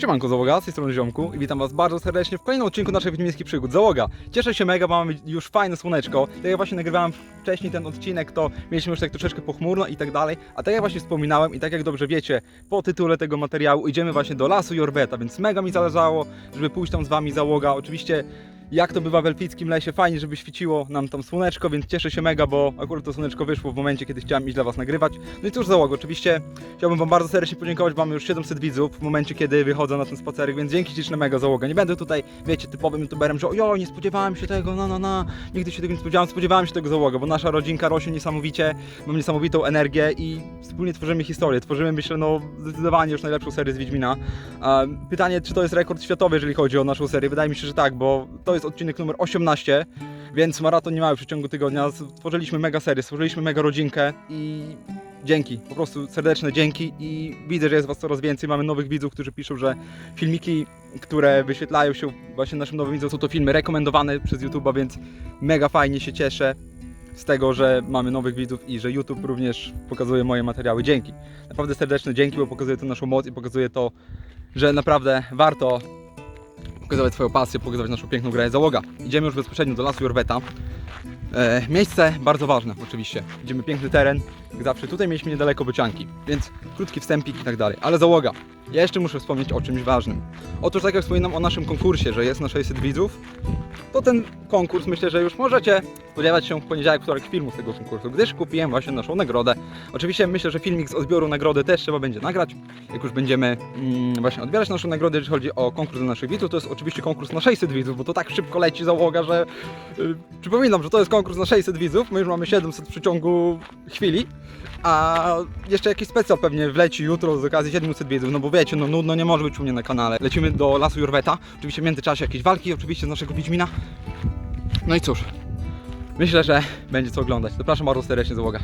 Siemanko Załoga, z tej strony Ziomku i witam was bardzo serdecznie w kolejnym odcinku naszych wiedźmińskich przygód. Załoga, cieszę się mega, bo mamy już fajne słoneczko. Tak jak właśnie nagrywałem wcześniej ten odcinek, to mieliśmy już tak troszeczkę pochmurno i tak dalej. A tak jak właśnie wspominałem i tak jak dobrze wiecie, po tytule tego materiału idziemy właśnie do lasu Jorbeta, więc mega mi zależało, żeby pójść tam z wami Załoga. Oczywiście jak to bywa w elfickim lesie, fajnie, żeby świeciło nam tam słoneczko, więc cieszę się mega, bo akurat to słoneczko wyszło w momencie, kiedy chciałem iść dla Was nagrywać. No i cóż załoga, oczywiście chciałbym Wam bardzo serdecznie podziękować, mamy już 700 widzów w momencie, kiedy wychodzę na ten spacerek, więc dzięki śliczne mega załoga. Nie będę tutaj, wiecie, typowym youtuberem, że ojo, nie spodziewałem się tego, no, no, no, nigdy się tego nie spodziewałem, spodziewałem się tego załoga, bo nasza rodzinka rośnie niesamowicie, mam niesamowitą energię i wspólnie tworzymy historię, tworzymy, myślę, no, zdecydowanie już najlepszą serię z Wiedźmina. Pytanie, czy to jest rekord światowy, jeżeli chodzi o naszą serię? Wydaje mi się, że tak, bo to jest odcinek numer 18, więc maraton nie mały w przeciągu tygodnia. Stworzyliśmy mega serię, stworzyliśmy mega rodzinkę i dzięki, po prostu serdeczne dzięki i widzę, że jest Was coraz więcej. Mamy nowych widzów, którzy piszą, że filmiki, które wyświetlają się właśnie naszym nowym widzom, są to filmy rekomendowane przez YouTube'a, więc mega fajnie się cieszę z tego, że mamy nowych widzów i że YouTube również pokazuje moje materiały. Dzięki. Naprawdę serdeczne dzięki, bo pokazuje to naszą moc i pokazuje to, że naprawdę warto pokazywać swoją pasję, pokazywać naszą piękną grę załoga. Idziemy już bezpośrednio do lasu Jorweta. E, miejsce bardzo ważne oczywiście. Idziemy piękny teren, jak zawsze. Tutaj mieliśmy niedaleko bocianki, więc krótki wstępik i tak dalej. Ale załoga. Ja jeszcze muszę wspomnieć o czymś ważnym. Otóż tak jak wspominam o naszym konkursie, że jest na 600 widzów, to ten konkurs myślę, że już możecie spodziewać się w poniedziałek, wtorek filmu z tego konkursu, gdyż kupiłem właśnie naszą nagrodę. Oczywiście myślę, że filmik z odbioru nagrody też trzeba będzie nagrać, jak już będziemy mm, właśnie odbierać naszą nagrodę, jeżeli chodzi o konkurs dla naszych widzów, to jest oczywiście konkurs na 600 widzów, bo to tak szybko leci załoga, że yy, przypominam, że to jest konkurs na 600 widzów, my już mamy 700 w przeciągu chwili, a jeszcze jakiś specjal pewnie wleci jutro z okazji 700 widzów, no bo wiecie, no nudno nie może być u mnie na kanale. Lecimy do lasu Jorweta, oczywiście w międzyczasie jakieś walki, oczywiście z naszego Wiedźmina. No i cóż, myślę, że będzie co oglądać. Zapraszam bardzo serdecznie załoga.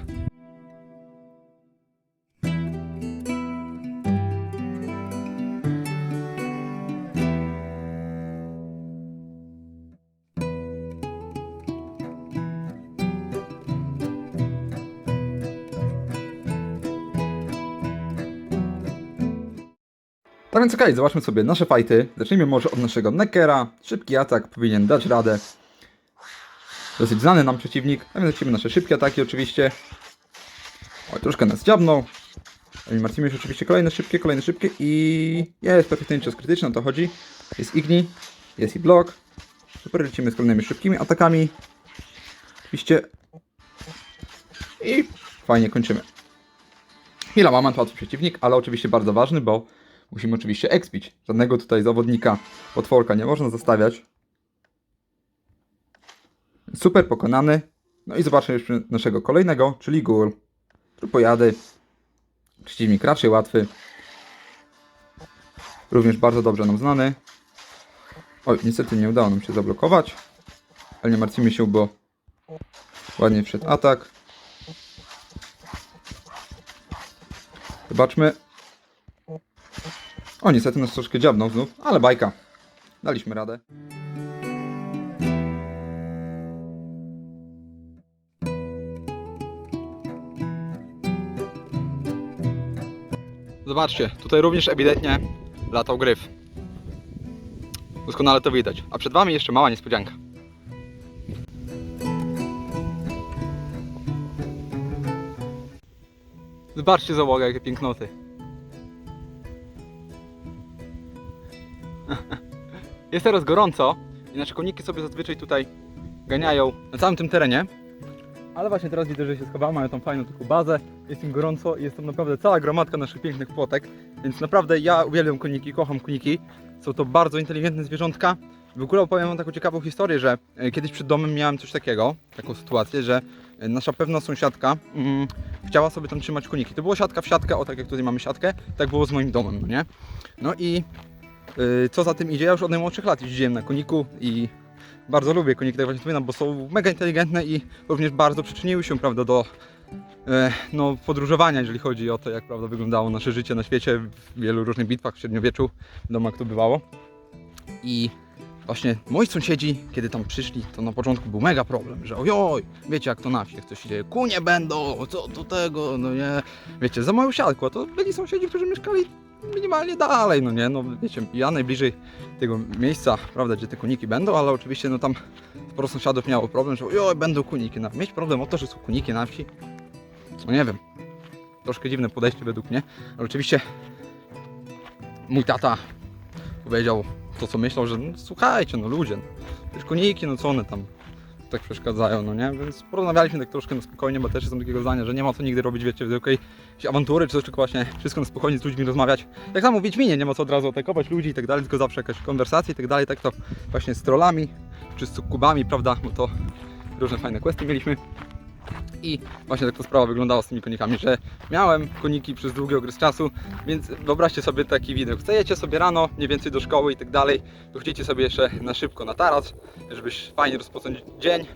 Tak więc okej, zobaczmy sobie nasze fajty. Zacznijmy może od naszego Neckera. Szybki atak powinien dać radę. Dosyć znany nam przeciwnik. A więc lecimy nasze szybkie ataki oczywiście. Oj, troszkę nas dziabnął. Martwimy się oczywiście kolejne szybkie, kolejne szybkie i jest perfekcyjnie czas krytyczny, o to chodzi. Jest Igni, jest i blok. Super, lecimy z kolejnymi szybkimi atakami. Oczywiście. I fajnie kończymy. Chwila moment, łatwy przeciwnik, ale oczywiście bardzo ważny, bo musimy oczywiście expić. Żadnego tutaj zawodnika potworka nie można zostawiać. Super pokonany. No i zobaczmy jeszcze naszego kolejnego, czyli Gul. Trupojady. Przeciwnik raczej łatwy. Również bardzo dobrze nam znany. Oj, niestety nie udało nam się zablokować. Ale nie martwimy się, bo ładnie wszedł atak. Zobaczmy. O, niestety nas troszkę dziabnął znów, ale bajka. Daliśmy radę. Zobaczcie, tutaj również ewidentnie latał gryf. Doskonale to widać. A przed Wami jeszcze mała niespodzianka. Zobaczcie załoga, jakie pięknoty. Jest teraz gorąco i nasze koniki sobie zazwyczaj tutaj ganiają na całym tym terenie. Ale właśnie teraz widzę, że się schowamy, mają tam fajną taką bazę, jest im gorąco i jest tam naprawdę cała gromadka naszych pięknych płotek. Więc naprawdę ja uwielbiam koniki, kocham koniki. Są to bardzo inteligentne zwierzątka. W ogóle opowiem wam taką ciekawą historię, że e, kiedyś przed domem miałem coś takiego, taką sytuację, że e, nasza pewna sąsiadka mm, chciała sobie tam trzymać koniki. To była siatka w siatkę, o tak jak tutaj mamy siatkę, tak było z moim domem, no nie? No i co za tym idzie, ja już od najmłodszych lat jeździłem na koniku i bardzo lubię koniki, tak właśnie wspominam, bo są mega inteligentne i również bardzo przyczyniły się, prawda, do e, no, podróżowania, jeżeli chodzi o to, jak prawda, wyglądało nasze życie na świecie w wielu różnych bitwach w średniowieczu, wiadomo jak to bywało. I właśnie moi sąsiedzi, kiedy tam przyszli, to na początku był mega problem, że ojoj, wiecie jak to na wsi, jak się dzieje, kunie będą, co do tego, no nie, wiecie, za siatką, a to byli sąsiedzi, którzy mieszkali minimalnie dalej, no nie, no wiecie, ja najbliżej tego miejsca, prawda, gdzie te koniki będą, ale oczywiście no tam sporo sąsiadów miało problem, że oj, będą koniki na mieć problem o to, że są koniki na wsi, no nie wiem, troszkę dziwne podejście według mnie, ale oczywiście mój tata powiedział to, co myślał, że no, słuchajcie, no ludzie, no, koniki, no co one tam tak przeszkadzają, no nie? Więc porozmawialiśmy tak troszkę na spokojnie, bo też jestem takiego zdania, że nie ma co nigdy robić, wiecie, wielkiej jakieś awantury czy coś, tylko właśnie wszystko na spokojnie z ludźmi rozmawiać. Tak samo w Wiedźminie, nie ma co od razu atakować ludzi i tak dalej, tylko zawsze jakaś konwersacja i tak dalej, tak to właśnie z trollami czy z sukubami, prawda, bo to różne fajne questy mieliśmy. I właśnie tak to sprawa wyglądała z tymi konikami, że miałem koniki przez długi okres czasu, więc wyobraźcie sobie taki widok. Wstajecie sobie rano, mniej więcej do szkoły i tak dalej, dochodzicie sobie jeszcze na szybko na taras, żeby fajnie rozpocząć dzień,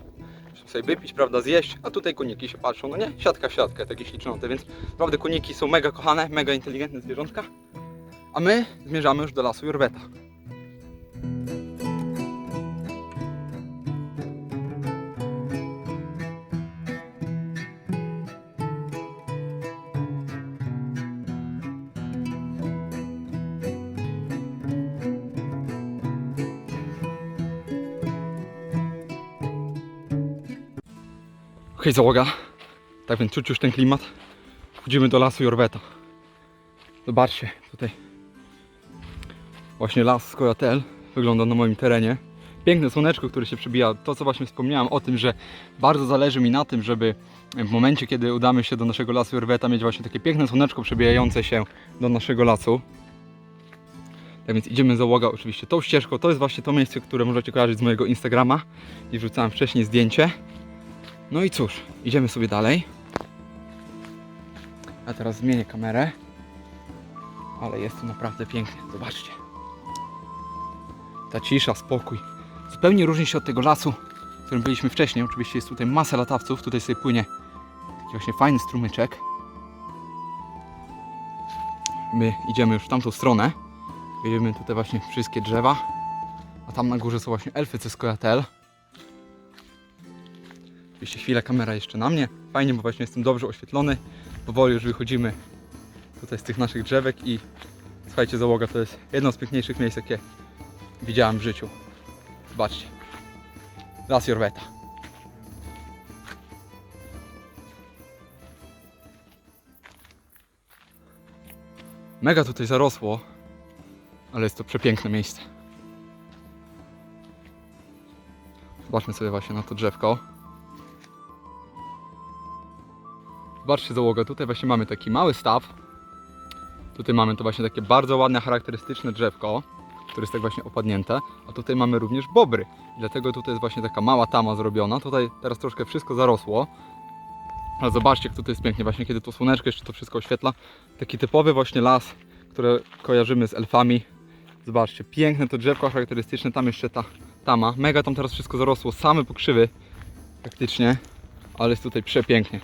sobie wypić, prawda, zjeść, a tutaj koniki się patrzą, no nie? Siatka w siatkę, takie ślicznoty, więc naprawdę koniki są mega kochane, mega inteligentne zwierzątka, a my zmierzamy już do lasu Jorweta. Okej, załoga. Tak więc czuć już ten klimat. Wchodzimy do lasu Jorweta. Zobaczcie, tutaj właśnie las Skojatel wygląda na moim terenie. Piękne słoneczko, które się przebija. To, co właśnie wspomniałem o tym, że bardzo zależy mi na tym, żeby w momencie, kiedy udamy się do naszego lasu Jorweta, mieć właśnie takie piękne słoneczko przebijające się do naszego lasu. Tak więc idziemy załoga oczywiście tą ścieżką. To jest właśnie to miejsce, które możecie kojarzyć z mojego Instagrama, gdzie wrzucałem wcześniej zdjęcie. No i cóż, idziemy sobie dalej. A teraz zmienię kamerę. Ale jest tu naprawdę pięknie, zobaczcie. Ta cisza, spokój. Zupełnie różni się od tego lasu, w którym byliśmy wcześniej. Oczywiście jest tutaj masa latawców, tutaj sobie płynie taki właśnie fajny strumyczek. My idziemy już w tamtą stronę. Widzimy tutaj właśnie wszystkie drzewa. A tam na górze są właśnie elfy ze Oczywiście chwilę kamera jeszcze na mnie. Fajnie, bo właśnie jestem dobrze oświetlony. Powoli już wychodzimy tutaj z tych naszych drzewek i słuchajcie, załoga to jest jedno z piękniejszych miejsc, jakie widziałem w życiu. Zobaczcie. Las Jorweta. Mega tutaj zarosło, ale jest to przepiękne miejsce. Zobaczmy sobie właśnie na to drzewko. Zobaczcie załoga, tutaj właśnie mamy taki mały staw. Tutaj mamy to właśnie takie bardzo ładne, charakterystyczne drzewko, które jest tak właśnie opadnięte. A tutaj mamy również bobry. Dlatego tutaj jest właśnie taka mała tama zrobiona. Tutaj teraz troszkę wszystko zarosło. Ale zobaczcie, jak tutaj jest pięknie, właśnie kiedy to słoneczko jeszcze to wszystko oświetla. Taki typowy właśnie las, który kojarzymy z elfami. Zobaczcie, piękne to drzewko charakterystyczne, tam jeszcze ta tama. Mega tam teraz wszystko zarosło, same pokrzywy praktycznie, ale jest tutaj przepięknie.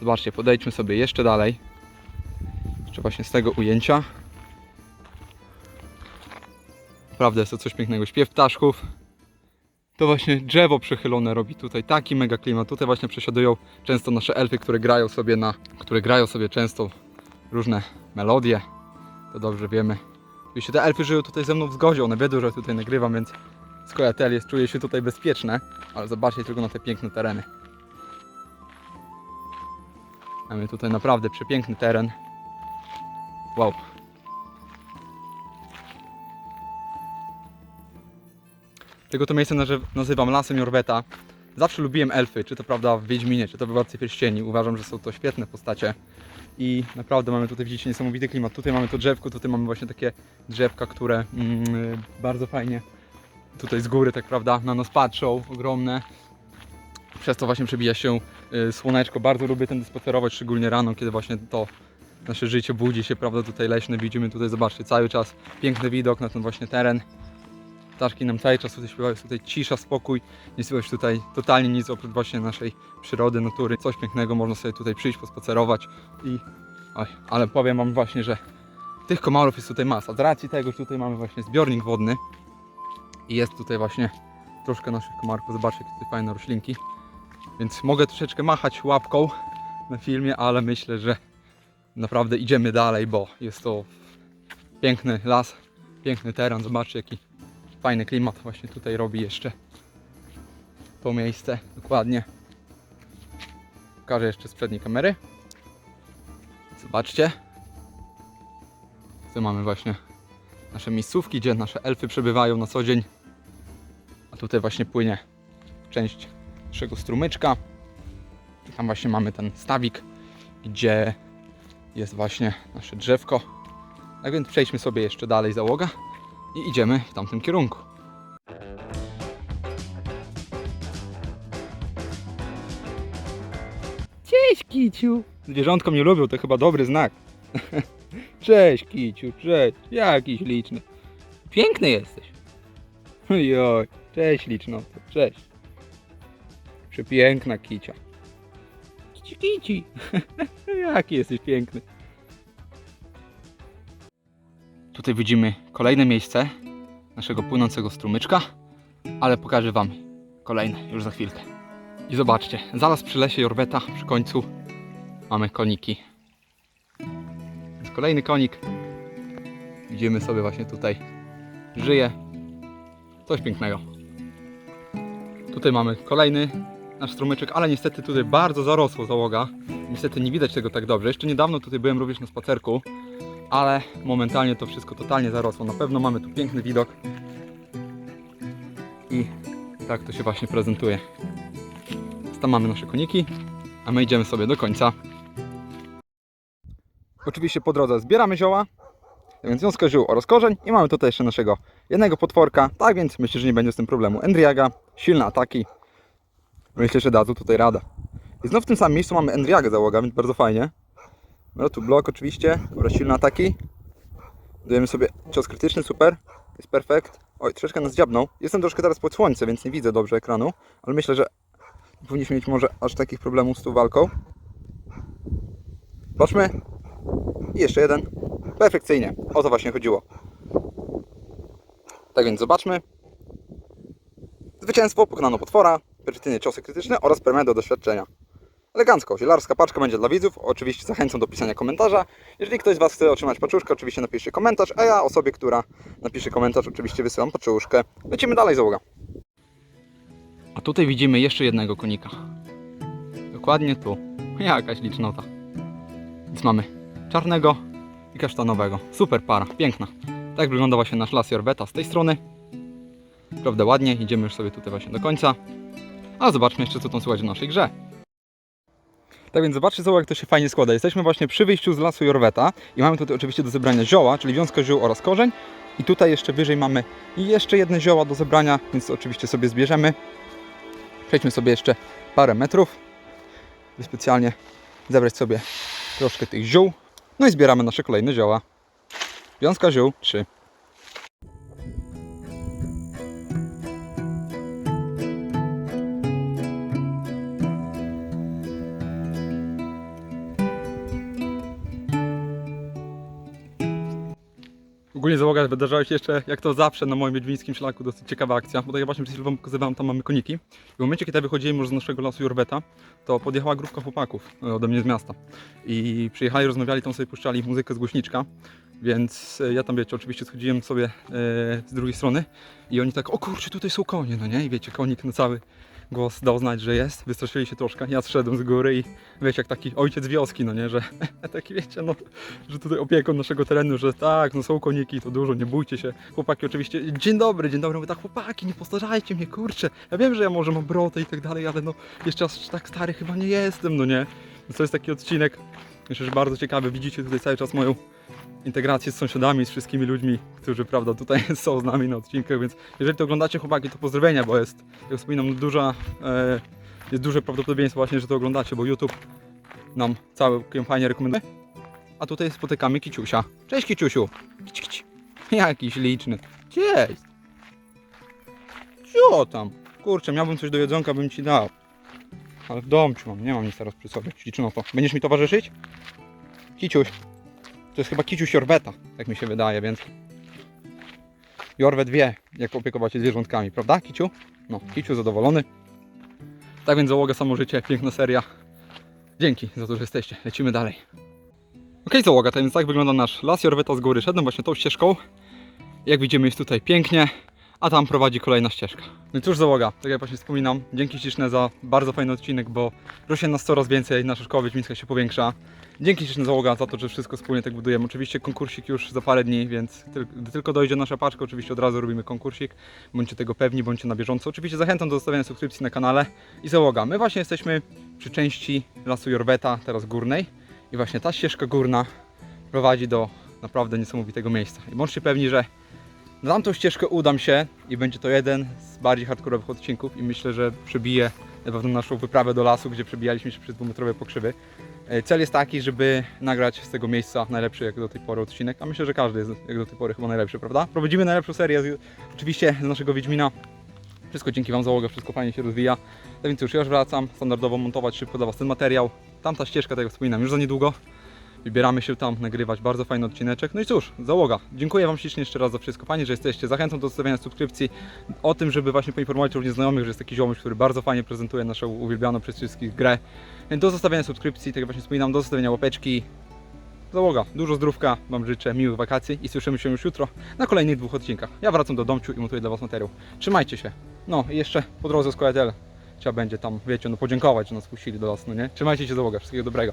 Zobaczcie, podejdźmy sobie jeszcze dalej. Jeszcze właśnie z tego ujęcia. Naprawdę jest to coś pięknego. Śpiew ptaszków. To właśnie drzewo przechylone robi tutaj taki mega klimat. Tutaj właśnie przesiadują często nasze elfy, które grają sobie na, które grają sobie często różne melodie. To dobrze wiemy. Oczywiście te elfy żyją tutaj ze mną w zgodzie, one wiedzą, że tutaj nagrywam, więc Skojatel jest, czuje się tutaj bezpieczne. Ale zobaczcie tylko na te piękne tereny. Mamy tutaj naprawdę przepiękny teren. Wow. Tego to miejsce nazy- nazywam Lasem Jorweta. Zawsze lubiłem elfy, czy to prawda w Wiedźminie, czy to w Władcy Pierścieni. Uważam, że są to świetne postacie. I naprawdę mamy tutaj, widzicie, niesamowity klimat. Tutaj mamy to drzewko, tutaj mamy właśnie takie drzewka, które mm, bardzo fajnie tutaj z góry, tak prawda, na nas patrzą, ogromne. Przez to właśnie przebija się y, słoneczko. Bardzo lubię tędy spacerować, szczególnie rano, kiedy właśnie to nasze życie budzi się, prawda, tutaj leśne. Widzimy tutaj, zobaczcie, cały czas piękny widok na ten właśnie teren. Ptaszki nam cały czas tutaj śpiewają, jest tutaj cisza, spokój. Nie słychać tutaj totalnie nic oprócz właśnie naszej przyrody, natury. Coś pięknego, można sobie tutaj przyjść, pospacerować i... Oj, ale powiem wam właśnie, że tych komarów jest tutaj masa. Z racji tego, że tutaj mamy właśnie zbiornik wodny i jest tutaj właśnie troszkę naszych komarków. Zobaczcie, jakie tutaj fajne roślinki. Więc mogę troszeczkę machać łapką na filmie, ale myślę, że naprawdę idziemy dalej, bo jest to Piękny las, piękny teren, zobaczcie jaki fajny klimat właśnie tutaj robi jeszcze to miejsce, dokładnie. Pokażę jeszcze z przedniej kamery. Zobaczcie. Tu mamy właśnie nasze miejscówki, gdzie nasze elfy przebywają na co dzień. A tutaj właśnie płynie część naszego strumyczka. I tam właśnie mamy ten stawik, gdzie jest właśnie nasze drzewko. Tak więc przejdźmy sobie jeszcze dalej załoga i idziemy w tamtym kierunku. Cześć Kiciu! Zwierzątka mnie lubią, to chyba dobry znak. cześć Kiciu, cześć, jakiś liczny. Piękny jesteś. Ojoj, cześć licznoto, cześć. Przepiękna kicia. Kici kici. Jaki jesteś piękny. Tutaj widzimy kolejne miejsce naszego płynącego strumyczka, ale pokażę Wam kolejne już za chwilkę. I zobaczcie, zaraz przy lesie Jorweta, przy końcu mamy koniki. Więc kolejny konik. Widzimy sobie właśnie tutaj żyje. Coś pięknego. Tutaj mamy kolejny nasz strumyczek, ale niestety tutaj bardzo zarosło załoga. Niestety nie widać tego tak dobrze. Jeszcze niedawno tutaj byłem również na spacerku, ale momentalnie to wszystko totalnie zarosło. Na pewno mamy tu piękny widok. I tak to się właśnie prezentuje. Tam mamy nasze koniki, a my idziemy sobie do końca. Oczywiście po drodze zbieramy zioła, więc wiązka ziół oraz korzeń i mamy tutaj jeszcze naszego jednego potworka, tak więc myślę, że nie będzie z tym problemu. Endriaga, silne ataki, myślę, że dadzą tutaj radę. I znów w tym samym miejscu mamy Endriagę załoga, więc bardzo fajnie. No tu blok oczywiście, oraz silne ataki. Dajemy sobie cios krytyczny, super, jest perfekt. Oj, troszeczkę nas dziabnął. Jestem troszkę teraz pod słońce, więc nie widzę dobrze ekranu, ale myślę, że powinniśmy mieć może aż takich problemów z tą walką. Patrzmy. I jeszcze jeden. Perfekcyjnie. O to właśnie chodziło. Tak więc zobaczmy. Zwycięstwo, pokonano potwora, perfekcyjne ciosy krytyczne oraz permę do doświadczenia. Elegancko, zielarska paczka będzie dla widzów. Oczywiście zachęcam do pisania komentarza. Jeżeli ktoś z Was chce otrzymać paczuszkę, oczywiście napiszcie komentarz, a ja osobie, która napisze komentarz, oczywiście wysyłam paczuszkę. Lecimy dalej, załoga. A tutaj widzimy jeszcze jednego konika. Dokładnie tu. Jakaś licznota. Więc mamy czarnego i kasztanowego. Super para, piękna. Tak wygląda właśnie nasz las Jorweta z tej strony. Prawda ładnie, idziemy już sobie tutaj właśnie do końca. A zobaczmy jeszcze co tam słychać w naszej grze. Tak więc zobaczcie zobacz jak to się fajnie składa. Jesteśmy właśnie przy wyjściu z lasu Jorweta i mamy tutaj oczywiście do zebrania zioła, czyli wiązka ziół oraz korzeń. I tutaj jeszcze wyżej mamy jeszcze jedne zioła do zebrania, więc oczywiście sobie zbierzemy. Przejdźmy sobie jeszcze parę metrów, by specjalnie zebrać sobie troszkę tych ziół. No i zbieramy nasze kolejne zioła. Wiązka ziół 3. Ogólnie załoga wydarzała się jeszcze, jak to zawsze na moim wiedźmińskim szlaku, dosyć ciekawa akcja, bo tak jak właśnie przed wam pokazywałem, tam mamy koniki. I w momencie, kiedy wychodziłem już z naszego lasu Jorweta, to podjechała grupka chłopaków e, ode mnie z miasta. I przyjechali, rozmawiali, tam sobie puszczali muzykę z głośniczka, więc e, ja tam, wiecie, oczywiście schodziłem sobie e, z drugiej strony i oni tak, o kurczę, tutaj są konie, no nie? I wiecie, konik na cały głos dał znać, że jest, wystraszyli się troszkę, ja zszedłem z góry i wiecie, jak taki ojciec wioski, no nie, że taki wiecie, no, że tutaj opieką naszego terenu, że tak, no są koniki, to dużo, nie bójcie się. Chłopaki oczywiście, dzień dobry, dzień dobry, mówię tak, chłopaki, nie postarzajcie mnie, kurczę. Ja wiem, że ja może mam brotę i tak dalej, ale no, jeszcze aż tak stary chyba nie jestem, no nie. To jest taki odcinek, myślę, że bardzo ciekawy, widzicie tutaj cały czas moją integrację z sąsiadami, z wszystkimi ludźmi, którzy, prawda, tutaj są z nami na odcinkach, więc jeżeli to oglądacie, chłopaki, to pozdrowienia, bo jest, jak wspominam, duża, e, jest duże prawdopodobieństwo właśnie, że to oglądacie, bo YouTube nam całkiem fajnie rekomenduje. A tutaj spotykamy Kiciusia. Cześć Kiciusiu. Kici, kici. Jakiś liczny. Cześć. Co tam? Kurczę, miałbym coś do jedzonka, bym ci dał. Ale w domciu mam, nie mam nic teraz przy sobie. Liczyno to. Będziesz mi towarzyszyć? Kiciuś. To jest chyba Kiciuś Jorweta, jak mi się wydaje, więc... Jorwet wie, jak opiekować się zwierzątkami, prawda Kiciu? No, Kiciu zadowolony. Tak więc załoga samo życie, piękna seria. Dzięki za to, że jesteście. Lecimy dalej. Okej, załoga, to więc tak wygląda nasz las Jorweta z góry. Szedłem właśnie tą ścieżką. Jak widzimy jest tutaj pięknie, a tam prowadzi kolejna ścieżka. No i cóż załoga, tak jak właśnie wspominam, dzięki śliczne za bardzo fajny odcinek, bo rośnie nas coraz więcej, nasza szkoła wiedźmińska się powiększa. Dzięki śliczne załoga za to, że wszystko wspólnie tak budujemy. Oczywiście konkursik już za parę dni, więc gdy tylko dojdzie nasza paczka, oczywiście od razu robimy konkursik. Bądźcie tego pewni, bądźcie na bieżąco. Oczywiście zachęcam do zostawienia subskrypcji na kanale i załoga. My właśnie jesteśmy przy części lasu Jorweta, teraz górnej. I właśnie ta ścieżka górna prowadzi do naprawdę niesamowitego miejsca. I bądźcie pewni, że na tamtą ścieżkę udam się i będzie to jeden z bardziej hardkorowych odcinków i myślę, że przebije na pewno naszą wyprawę do lasu, gdzie przebijaliśmy się przez dwumetrowe pokrzywy. E, Cel jest taki, żeby nagrać z tego miejsca najlepszy jak do tej pory odcinek, a myślę, że każdy jest jak do tej pory chyba najlepszy, prawda? Prowadzimy najlepszą serię z, oczywiście z naszego Wiedźmina. Wszystko dzięki Wam załoga, wszystko fajnie się rozwija. Tak więc już, ja już wracam, standardowo montować szybko dla Was ten materiał. Tamta ścieżka, tak jak wspominam, już za niedługo. Wybieramy się tam, nagrywać bardzo fajny odcineczek. No i cóż, załoga. Dziękuję Wam ślicznie jeszcze raz za wszystko. Fajnie, że jesteście. Zachęcam do zostawiania subskrypcji. O tym, żeby właśnie poinformować również znajomych, że jest taki ziomuś, który bardzo fajnie prezentuje naszą uwielbianą przez wszystkich grę. Do zostawiania subskrypcji, tak jak właśnie wspominam, do zostawienia łapeczki. Załoga, dużo zdrówka, Wam życzę miłych wakacji i słyszymy się już jutro na kolejnych dwóch odcinkach. Ja wracam do domciu i montuję dla Was materiał. Trzymajcie się. No i jeszcze po drodze z KTL trzeba będzie tam, wiecie, no podziękować, że nas puścili do lasu, no nie? Trzymajcie się załoga, wszystkiego dobrego.